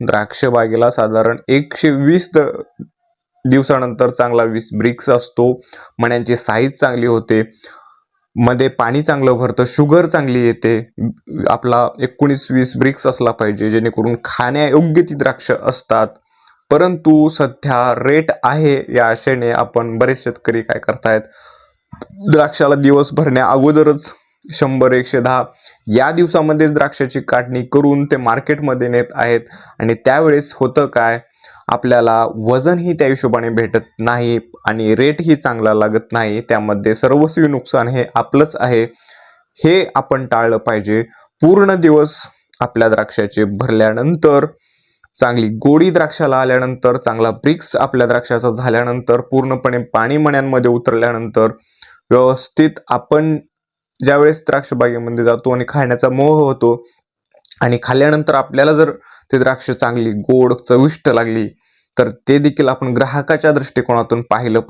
द्राक्ष बागेला साधारण एकशे वीस द दिवसानंतर चांगला वीस ब्रिक्स असतो. मण्यांची साईज चांगली होते. मध्ये पाणी चांगलं भरतं शुगर चांगली येते. आपला एकोणीस वीस ब्रिक्स असला पाहिजे जेणेकरून खाण्यायोग्य ती द्राक्ष असतात. परंतु सध्या रेट आहे या आशेने आपण बरेच शेतकरी काय करतायत? द्राक्षाला दिवस भरण्या अगोदरच शंभर एकशे दहा या दिवसामध्येच द्राक्षाची काढणी करून ते मार्केटमध्ये नेत आहेत. आणि त्यावेळेस होतं काय? आपल्याला वजनही त्या हिशोबाने भेटत नाही आणि रेटही चांगला लागत नाही. त्यामध्ये सर्वस्वी नुकसान हे आपलंच आहे. हे आपण टाळलं पाहिजे. पूर्ण दिवस आपल्या द्राक्षाचे भरल्यानंतर चांगली गोडी द्राक्षाला आल्यानंतर चांगला ब्रिक्स आपल्या द्राक्षाचा झाल्यानंतर पूर्णपणे पाणी मण्यांमध्ये उतरल्यानंतर व्यवस्थित आपण ज्यावेळेस द्राक्ष बागेमध्ये जातो आणि खाण्याचा मोह होतो आणि खाल्ल्यानंतर आपल्याला जर ते द्राक्ष चांगली गोड चविष्ट लागली तर ते देखील आपण ग्राहकाच्या दृष्टिकोनातून पाहिलं पाहिजे.